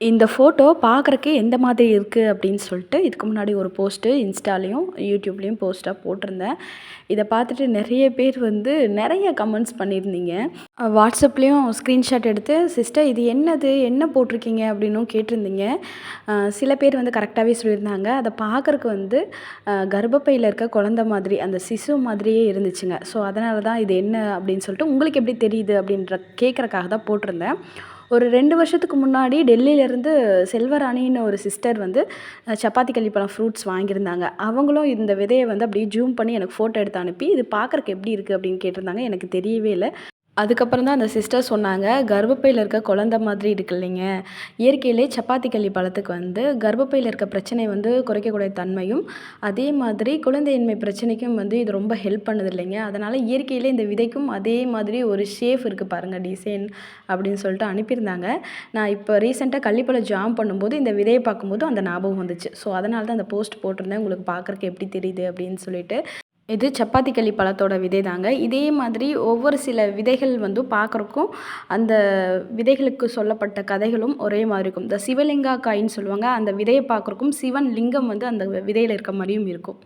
இந்த ஃபோட்டோ பார்க்குறக்கே எந்த மாதிரி இருக்குது அப்படின்னு சொல்லிட்டு இதுக்கு முன்னாடி ஒரு போஸ்ட்டு இன்ஸ்டாலேயும் யூடியூப்லேயும் போஸ்ட்டாக போட்டிருந்தேன். இதை பார்த்துட்டு நிறைய பேர் வந்து நிறைய கமெண்ட்ஸ் பண்ணியிருந்தீங்க. வாட்ஸ்அப்லேயும் ஸ்க்ரீன்ஷாட் எடுத்து சிஸ்டர் இது என்னது? என்ன போட்டிருக்கீங்க? அப்படின்னும் கேட்டிருந்தீங்க. சில பேர் வந்து கரெக்டாகவே சொல்லியிருந்தாங்க. அதை பார்க்குறக்கு வந்து கர்ப்பப்பையில் இருக்க குழந்த மாதிரி அந்த சிசு மாதிரியே இருந்துச்சுங்க. ஸோ அதனால தான் இது என்ன அப்படின்னு சொல்லிட்டு உங்களுக்கு எப்படி தெரியுது அப்படின்ற கேட்குறக்காக தான் போட்டிருந்தேன். ஒரு ரெண்டு வருஷத்துக்கு முன்னாடி டெல்லியிலேருந்து செல்வராணின்னு ஒரு சிஸ்டர் வந்து சப்பாத்தி கள்ளிப்பழம் ஃப்ரூட்ஸ் வாங்கியிருந்தாங்க. அவங்களும் இந்த விதையை வந்து அப்படியே ஜூம் பண்ணி எனக்கு ஃபோட்டோ எடுத்து அனுப்பி இது பார்க்குறக்கு எப்படி இருக்குது அப்படின்னு கேட்டிருந்தாங்க. எனக்கு தெரியவே இல்லை. அதுக்கப்புறம் தான் அந்த சிஸ்டர் சொன்னாங்க கர்ப்பப்பையில் இருக்க குழந்த மாதிரி இருக்கு இல்லைங்க. இயற்கையிலே சப்பாத்தி கள்ளி பழத்துக்கு வந்து கர்ப்பப்பையில் இருக்க பிரச்சனை வந்து குறைக்கக்கூடிய தன்மையும் அதே மாதிரி குழந்தையின்மை பிரச்சனைக்கும் வந்து இது ரொம்ப ஹெல்ப் பண்ணுது இல்லைங்க. அதனால் இயற்கையிலே இந்த விதைக்கும் அதே மாதிரி ஒரு ஷேப் இருக்குது பாருங்கள் டிசைன் அப்படின்னு சொல்லிட்டு அனுப்பியிருந்தாங்க. நான் இப்போ ரீசெண்டாக கள்ளிப்பழம் ஜாம் பண்ணும்போது இந்த விதையை பார்க்கும்போது அந்த ஞாபகம் வந்துச்சு. ஸோ அதனால தான் அந்த போஸ்ட் போட்டிருந்தேன். உங்களுக்கு பார்க்குறக்கு எப்படி தெரியுது அப்படின்னு சொல்லிட்டு இது சப்பாத்தி களி பழத்தோட விதை தாங்க. இதே மாதிரி ஒவ்வொரு சில விதைகள் வந்து பார்க்குறக்கும் அந்த விதைகளுக்கு சொல்லப்பட்ட கதைகளும் ஒரே மாதிரி இருக்கும். இந்த சிவலிங்கா காயின்னு சொல்லுவாங்க அந்த விதையை பார்க்குறக்கும் சிவன் லிங்கம் வந்து அந்த விதையில் இருக்க மாதிரியும் இருக்கும்.